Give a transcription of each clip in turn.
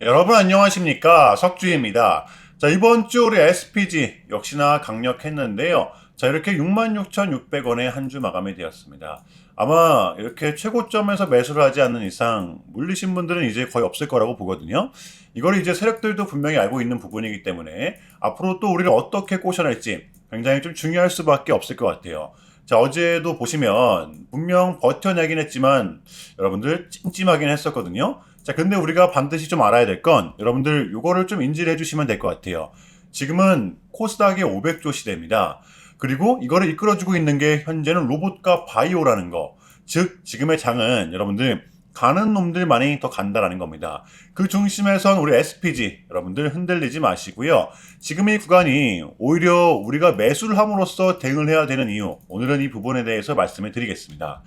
여러분 안녕하십니까 석주입니다. 자 이번 주 우리 SPG 역시나 강력했는데요. 자 이렇게 66,600원에 한 주 마감이 되었습니다. 아마 이렇게 최고점에서 매수를 하지 않는 이상 물리신 분들은 이제 거의 없을 거라고 보거든요. 이걸 이제 세력들도 분명히 알고 있는 부분이기 때문에 앞으로 또 우리를 어떻게 꼬셔낼지 굉장히 좀 중요할 수밖에 없을 것 같아요. 자 어제도 보시면 분명 버텨내긴 했지만 여러분들 찜찜하긴 했었거든요. 자, 근데 우리가 반드시 좀 알아야 될 건 여러분들 요거를 좀 인지를 해주시면 될 것 같아요. 지금은 코스닥의 500조 시대입니다. 그리고 이거를 이끌어주고 있는 게 현재는 로봇과 바이오라는 거. 즉, 지금의 장은 여러분들 가는 놈들만이 더 간다라는 겁니다. 그 중심에선 우리 SPG 여러분들 흔들리지 마시고요. 지금 이 구간이 오히려 우리가 매수를 함으로써 대응을 해야 되는 이유. 오늘은 이 부분에 대해서 말씀을 드리겠습니다.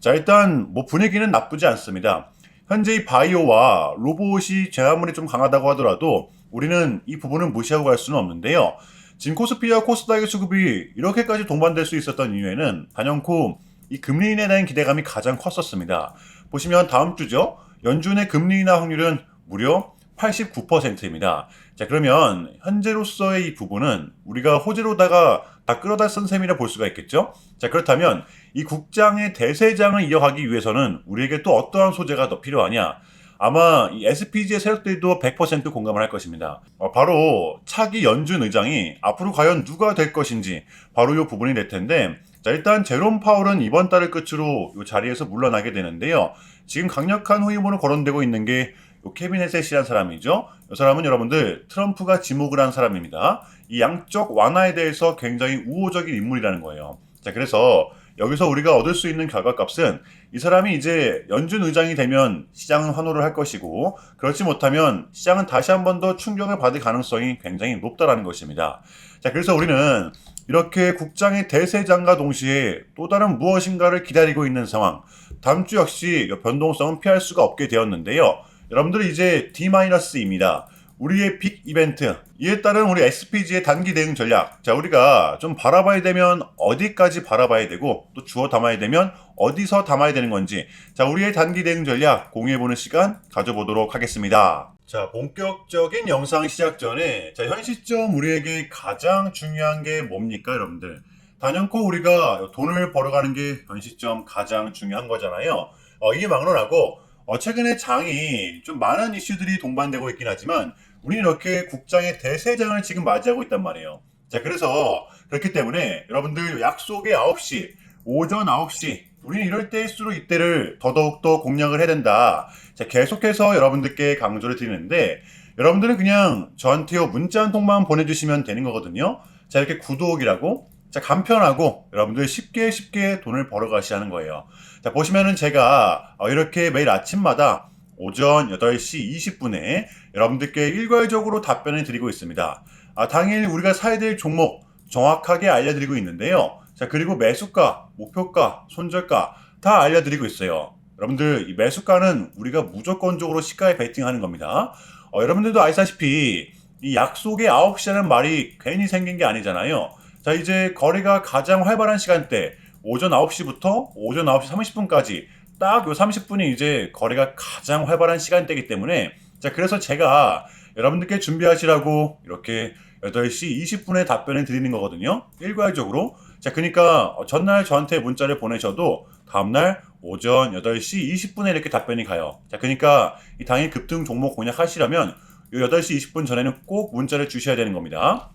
자, 일단 뭐 분위기는 나쁘지 않습니다. 현재 이 바이오와 로봇이 제아물이 좀 강하다고 하더라도 우리는 이 부분을 무시하고 갈 수는 없는데요. 지금 코스피와 코스닥의 수급이 이렇게까지 동반될 수 있었던 이유에는 단연코 이 금리 인에 대한 기대감이 가장 컸었습니다. 보시면 다음 주죠. 연준의 금리 인하 확률은 무려 89%입니다. 자, 그러면 현재로서의 이 부분은 우리가 호재로다가 다 끌어다 쓴 셈이라 볼 수가 있겠죠? 자, 그렇다면 이 국장의 대세장을 이어가기 위해서는 우리에게 또 어떠한 소재가 더 필요하냐? 아마 이 SPG의 세력들도 100% 공감을 할 것입니다. 어, 바로 차기 연준 의장이 앞으로 과연 누가 될 것인지 바로 이 부분이 될 텐데 자, 일단 제롬 파월은 이번 달을 끝으로 이 자리에서 물러나게 되는데요. 지금 강력한 후임으로 거론되고 있는 게요 케빈 헤셋이라는 사람이죠. 이 사람은 여러분들 트럼프가 지목을 한 사람입니다. 이 양쪽 완화에 대해서 굉장히 우호적인 인물이라는 거예요. 자, 그래서 여기서 우리가 얻을 수 있는 결과값은 이 사람이 이제 연준 의장이 되면 시장은 환호를 할 것이고 그렇지 못하면 시장은 다시 한 번 더 충격을 받을 가능성이 굉장히 높다라는 것입니다. 자, 그래서 우리는 이렇게 국장의 대세장과 동시에 또 다른 무엇인가를 기다리고 있는 상황. 다음 주 역시 변동성은 피할 수가 없게 되었는데요. 여러분들 이제 D-입니다. 우리의 빅 이벤트. 이에 따른 우리 SPG의 단기 대응 전략. 자, 우리가 좀 바라봐야 되면 어디까지 바라봐야 되고 또 주워 담아야 되면 어디서 담아야 되는 건지. 자, 우리의 단기 대응 전략 공유해보는 시간 가져보도록 하겠습니다. 자, 본격적인 영상 시작 전에 자, 현 시점 우리에게 가장 중요한 게 뭡니까, 여러분들? 단연코 우리가 돈을 벌어가는 게 현 시점 가장 중요한 거잖아요. 어, 이게 막론하고 어, 최근에 장이 좀 많은 이슈들이 동반되고 있긴 하지만 우리는 이렇게 국장의 대세장을 지금 맞이하고 있단 말이에요. 자, 그래서 그렇기 때문에 여러분들 약속의 9시, 오전 9시, 우리는 이럴 때일수록 이때를 더더욱더 공략을 해야 된다. 자, 계속해서 여러분들께 강조를 드리는데 여러분들은 그냥 저한테요 문자 한 통만 보내주시면 되는 거거든요. 자, 이렇게 구독이라고 자, 간편하고 여러분들 쉽게 쉽게 돈을 벌어 가시라는 거예요. 자, 보시면은 제가 어, 이렇게 매일 아침마다 오전 8시 20분에 여러분들께 일괄적으로 답변을 드리고 있습니다. 아, 당일 우리가 사야 될 종목 정확하게 알려드리고 있는데요. 자, 그리고 매수가, 목표가, 손절가 다 알려드리고 있어요. 여러분들, 이 매수가는 우리가 무조건적으로 시가에 베팅하는 겁니다. 어, 여러분들도 아시다시피 이 약속의 9시라는 말이 괜히 생긴 게 아니잖아요. 자, 이제 거래가 가장 활발한 시간대, 오전 9시부터 오전 9시 30분까지 딱 요 30분이 이제 거래가 가장 활발한 시간대이기 때문에 자, 그래서 제가 여러분들께 준비하시라고 이렇게 8시 20분에 답변을 드리는 거거든요. 일괄적으로. 자, 그러니까 전날 저한테 문자를 보내셔도 다음날 오전 8시 20분에 이렇게 답변이 가요. 자, 그러니까 이 당일 급등 종목 공략하시려면 요 8시 20분 전에는 꼭 문자를 주셔야 되는 겁니다.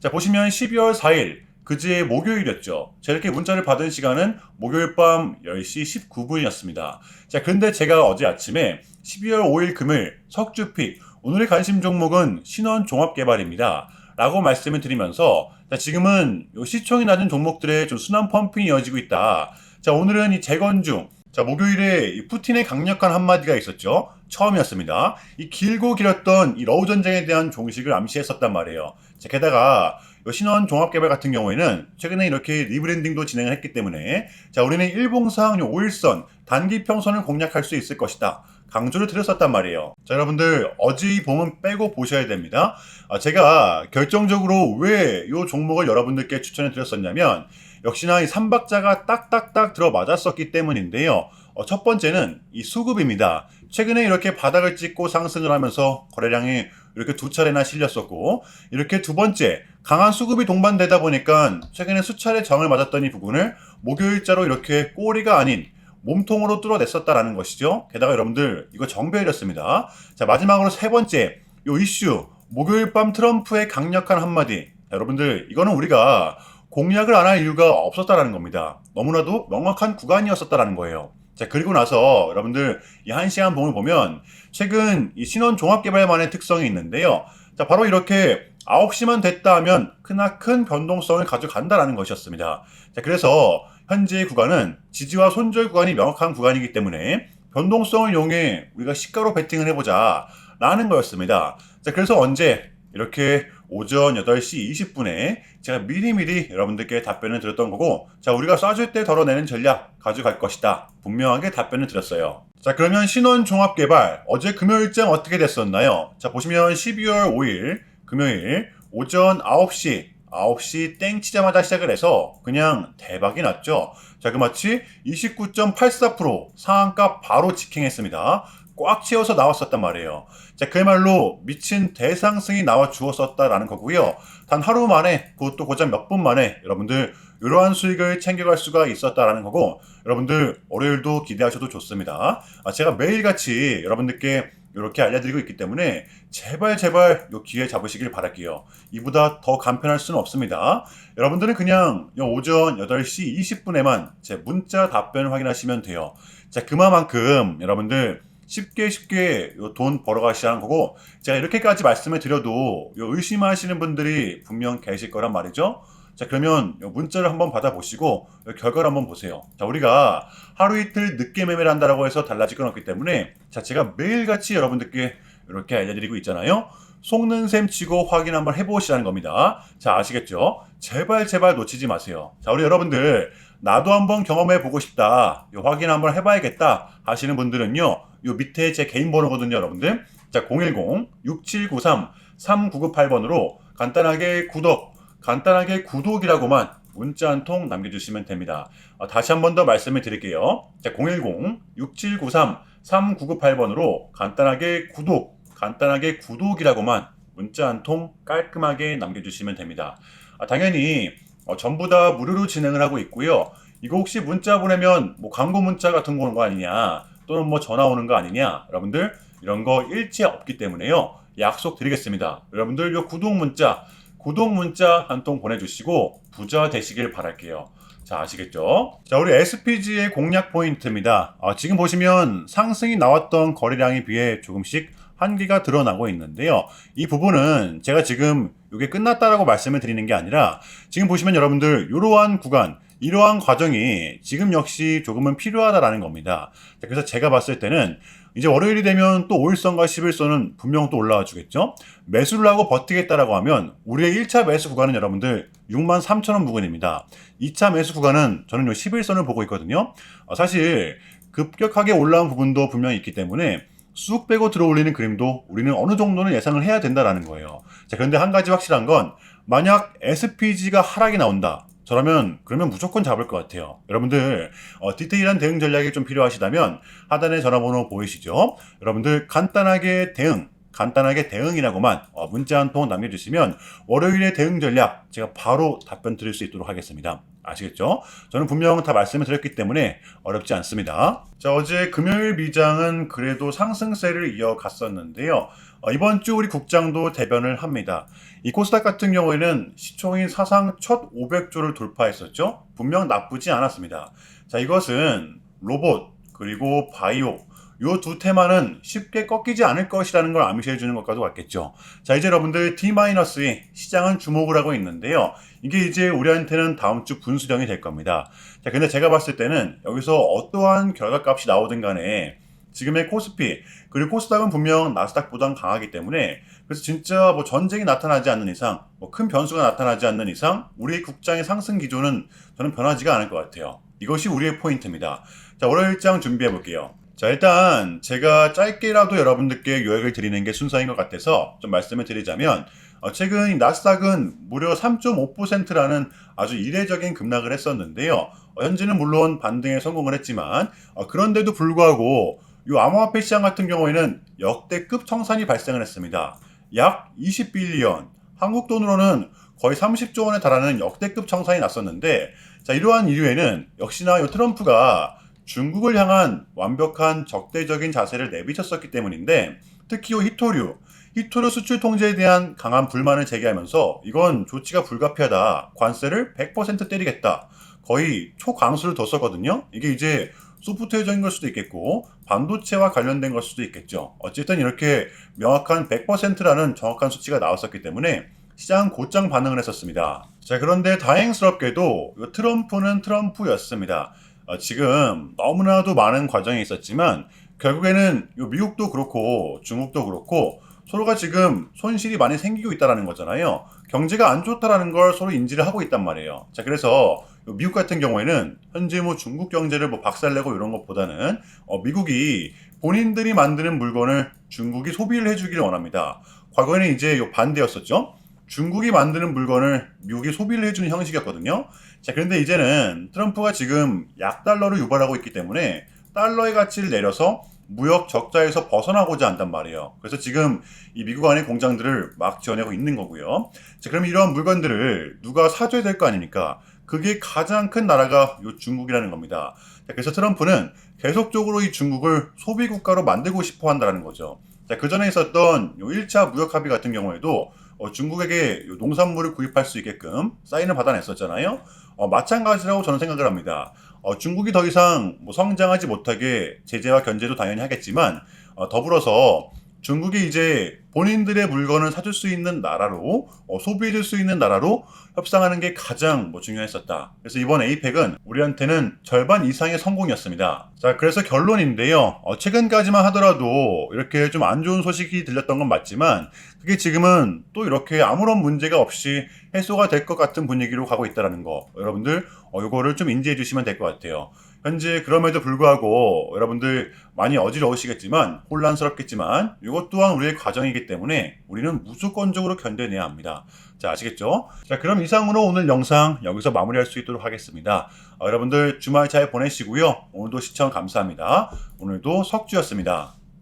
자, 보시면 12월 4일 그제 목요일이었죠. 제가 이렇게 문자를 받은 시간은 목요일 밤 10시 19분이었습니다. 자, 근데 제가 어제 아침에 12월 5일 금요일 석주픽 오늘의 관심 종목은 신원 종합 개발입니다. 라고 말씀을 드리면서 자, 지금은 요 시총이 낮은 종목들의 좀 순환 펌핑이 이어지고 있다. 자, 오늘은 이 재건중 자, 목요일에 이 푸틴의 강력한 한마디가 있었죠. 처음이었습니다. 이 길고 길었던 이 러우 전쟁에 대한 종식을 암시했었단 말이에요. 자, 게다가 이 신원 종합개발 같은 경우에는 최근에 이렇게 리브랜딩도 진행을 했기 때문에 자, 우리는 일봉상 5일선 단기 평선을 공략할 수 있을 것이다. 강조를 드렸었단 말이에요. 자, 여러분들 이 봉은 빼고 보셔야 됩니다. 아, 제가 결정적으로 왜 이 종목을 여러분들께 추천해 드렸었냐면 역시나 이 삼박자가 딱딱딱 들어맞았었기 때문인데요. 어, 첫 번째는 이 수급입니다. 최근에 이렇게 바닥을 찍고 상승을 하면서 거래량이 이렇게 두 차례나 실렸었고 이렇게 두 번째 강한 수급이 동반되다 보니까 최근에 수차례 정을 맞았던 이 부분을 목요일자로 이렇게 꼬리가 아닌 몸통으로 뚫어냈었다라는 것이죠. 게다가 여러분들 이거 정배이렸습니다. 자 마지막으로 세 번째 요 이슈 목요일 밤 트럼프의 강력한 한마디 자, 여러분들 이거는 우리가 공략을 안 할 이유가 없었다라는 겁니다. 너무나도 명확한 구간이었었다라는 거예요. 자, 그리고 나서 여러분들 이 한 시간 봉을 보면 최근 이 신원 종합개발만의 특성이 있는데요. 자, 바로 이렇게 9시만 됐다 하면 크나큰 변동성을 가져간다라는 것이었습니다. 자, 그래서 현재의 구간은 지지와 손절 구간이 명확한 구간이기 때문에 변동성을 이용해 우리가 시가로 베팅을 해보자 라는 거였습니다. 자, 그래서 언제 이렇게 오전 8시 20분에 제가 미리미리 여러분들께 답변을 드렸던 거고 자 우리가 쏴줄 때 덜어내는 전략 가져갈 것이다. 분명하게 답변을 드렸어요. 자 그러면 신원 종합 개발 어제 금요일장 어떻게 됐었나요? 자 보시면 12월 5일 금요일 오전 9시 9시 땡 치자마자 시작을 해서 그냥 대박이 났죠? 자 그 마치 29.84% 상한가 바로 직행했습니다 꽉 채워서 나왔었단 말이에요. 자, 그야말로 미친 대상승이 나와 주었었다라는 거고요. 단 하루 만에, 그것도 고작 몇 분 만에 여러분들 이러한 수익을 챙겨갈 수가 있었다라는 거고, 여러분들 월요일도 기대하셔도 좋습니다. 아, 제가 매일같이 여러분들께 이렇게 알려드리고 있기 때문에 제발 제발 요 기회 잡으시길 바랄게요. 이보다 더 간편할 수는 없습니다. 여러분들은 그냥 요 오전 8시 20분에만 제 문자 답변을 확인하시면 돼요. 자, 그만큼 여러분들 쉽게 쉽게 요돈 벌어가시라는 거고 제가 이렇게까지 말씀을 드려도 요 의심하시는 분들이 분명 계실 거란 말이죠. 자 그러면 요 문자를 한번 받아보시고 요 결과를 한번 보세요. 자 우리가 하루 이틀 늦게 매매를 한다라고 해서 달라질 건 없기 때문에 자 제가 매일같이 여러분들께 이렇게 알려드리고 있잖아요. 속는 셈 치고 확인 한번 해보시라는 겁니다. 자 아시겠죠? 제발 제발 놓치지 마세요. 자 우리 여러분들 나도 한번 경험해 보고 싶다. 요 확인 한번 해봐야겠다 하시는 분들은요. 요 밑에 제 개인 번호거든요, 여러분들. 자 010-6793-3998번으로 간단하게 구독, 간단하게 구독이라고만 문자 한 통 남겨주시면 됩니다. 아, 다시 한 번 더 말씀을 드릴게요. 자 010-6793-3998번으로 간단하게 구독, 간단하게 구독이라고만 문자 한 통 깔끔하게 남겨주시면 됩니다. 아, 당연히 어, 전부 다 무료로 진행을 하고 있고요. 이거 혹시 문자 보내면 뭐 광고 문자 같은 거 오는 거 아니냐 또는 뭐 전화 오는 거 아니냐 여러분들 이런 거 일체 없기 때문에요. 약속 드리겠습니다. 여러분들 요 구독 문자 구독 문자 한 통 보내주시고 부자 되시길 바랄게요. 자 아시겠죠? 자 우리 SPG의 공략 포인트입니다. 아, 지금 보시면 상승이 나왔던 거래량에 비해 조금씩 한계가 드러나고 있는데요. 이 부분은 제가 지금 이게 끝났다라고 말씀을 드리는 게 아니라 지금 보시면 여러분들 이러한 구간 이러한 과정이 지금 역시 조금은 필요하다라는 겁니다. 자, 그래서 제가 봤을 때는 이제 월요일이 되면 또 5일선과 11선은 분명 또 올라와 주겠죠? 매수를 하고 버티겠다라고 하면 우리의 1차 매수 구간은 여러분들 6만 3천원 부근입니다. 2차 매수 구간은 저는 요 11선을 보고 있거든요. 어, 사실 급격하게 올라온 부분도 분명히 있기 때문에 쑥 빼고 들어올리는 그림도 우리는 어느 정도는 예상을 해야 된다라는 거예요. 자, 그런데 한 가지 확실한 건 만약 SPG가 하락이 나온다. 저라면 그러면 무조건 잡을 것 같아요. 여러분들 어, 디테일한 대응 전략이 좀 필요하시다면 하단에 전화번호 보이시죠? 여러분들 간단하게 대응 간단하게 대응이라고만 어, 문자 한 통 남겨주시면 월요일에 대응 전략 제가 바로 답변 드릴 수 있도록 하겠습니다. 아시겠죠? 저는 분명 다 말씀을 드렸기 때문에 어렵지 않습니다. 자, 어제 금요일 미장은 그래도 상승세를 이어갔었는데요. 어, 이번 주 우리 국장도 대변을 합니다. 이 코스닥 같은 경우에는 시총이 사상 첫 500조를 돌파했었죠. 분명 나쁘지 않았습니다. 자, 이것은 로봇 그리고 바이오 요 두 테마는 쉽게 꺾이지 않을 것이라는 걸 암시해 주는 것과도 같겠죠. 자, 이제 여러분들 D-2 시장은 주목을 하고 있는데요. 이게 이제 우리한테는 다음 주 분수령이 될 겁니다. 자, 근데 제가 봤을 때는 여기서 어떠한 결과값이 나오든 간에 지금의 코스피 그리고 코스닥은 분명 나스닥보단 강하기 때문에 그래서 진짜 뭐 전쟁이 나타나지 않는 이상 뭐 큰 변수가 나타나지 않는 이상 우리 국장의 상승 기조는 저는 변하지가 않을 것 같아요. 이것이 우리의 포인트입니다. 자 월요일장 준비해 볼게요. 자 일단 제가 짧게라도 여러분들께 요약을 드리는 게 순서인 것 같아서 좀 말씀을 드리자면 어, 최근 이 나스닥은 무려 3.5%라는 아주 이례적인 급락을 했었는데요. 어, 현재는 물론 반등에 성공을 했지만 어, 그런데도 불구하고 이 암호화폐 시장 같은 경우에는 역대급 청산이 발생을 했습니다. 약 20빌리언, 한국 돈으로는 거의 30조 원에 달하는 역대급 청산이 났었는데, 자, 이러한 이유에는 역시나 이 트럼프가 중국을 향한 완벽한 적대적인 자세를 내비쳤었기 때문인데, 특히 이 히토류, 히토류 수출 통제에 대한 강한 불만을 제기하면서 이건 조치가 불가피하다. 관세를 100% 때리겠다. 거의 초강수를 뒀었거든요. 이게 이제 소프트웨어적인 걸 수도 있겠고 반도체와 관련된 걸 수도 있겠죠. 어쨌든 이렇게 명확한 100%라는 정확한 수치가 나왔었기 때문에 시장 곧장 반응을 했었습니다. 자, 그런데 다행스럽게도 이 트럼프는 트럼프였습니다. 어, 지금 너무나도 많은 과정이 있었지만 결국에는 이 미국도 그렇고 중국도 그렇고 서로가 지금 손실이 많이 생기고 있다는 거잖아요. 경제가 안 좋다라는 걸 서로 인지를 하고 있단 말이에요. 자, 그래서 미국 같은 경우에는 현재 뭐 중국 경제를 뭐 박살내고 이런 것보다는 어, 미국이 본인들이 만드는 물건을 중국이 소비를 해주기를 원합니다. 과거에는 이제 요 반대였었죠. 중국이 만드는 물건을 미국이 소비를 해주는 형식이었거든요. 자, 그런데 이제는 트럼프가 지금 약달러를 유발하고 있기 때문에 달러의 가치를 내려서 무역 적자에서 벗어나고자 한단 말이에요. 그래서 지금 이 미국 안의 공장들을 막 지어내고 있는 거고요. 자, 그럼 이러한 물건들을 누가 사줘야 될 거 아닙니까? 그게 가장 큰 나라가 요 중국이라는 겁니다. 자, 그래서 트럼프는 계속적으로 이 중국을 소비 국가로 만들고 싶어 한다는 거죠. 자, 그 전에 있었던 요 1차 무역 합의 같은 경우에도 어, 중국에게 요 농산물을 구입할 수 있게끔 사인을 받아냈었잖아요. 어, 마찬가지라고 저는 생각을 합니다. 어, 중국이 더 이상 뭐 성장하지 못하게 제재와 견제도 당연히 하겠지만 어, 더불어서 중국이 이제 본인들의 물건을 사줄 수 있는 나라로 어, 소비해줄 수 있는 나라로 협상하는 게 가장 뭐 중요했었다. 그래서 이번 에이펙은 우리한테는 절반 이상의 성공이었습니다. 자, 그래서 결론인데요. 어, 최근까지만 하더라도 이렇게 좀 안 좋은 소식이 들렸던 건 맞지만 그게 지금은 또 이렇게 아무런 문제가 없이 해소가 될 것 같은 분위기로 가고 있다는 거. 여러분들 어, 이거를 좀 인지해 주시면 될 것 같아요. 현재 그럼에도 불구하고 여러분들 많이 어지러우시겠지만 혼란스럽겠지만 이것 또한 우리의 과정이기 때문에 우리는 무조건적으로 견뎌내야 합니다. 자 아시겠죠? 자 그럼 이상으로 오늘 영상 여기서 마무리할 수 있도록 하겠습니다. 어, 여러분들 주말 잘 보내시고요. 오늘도 시청 감사합니다. 오늘도 석주였습니다.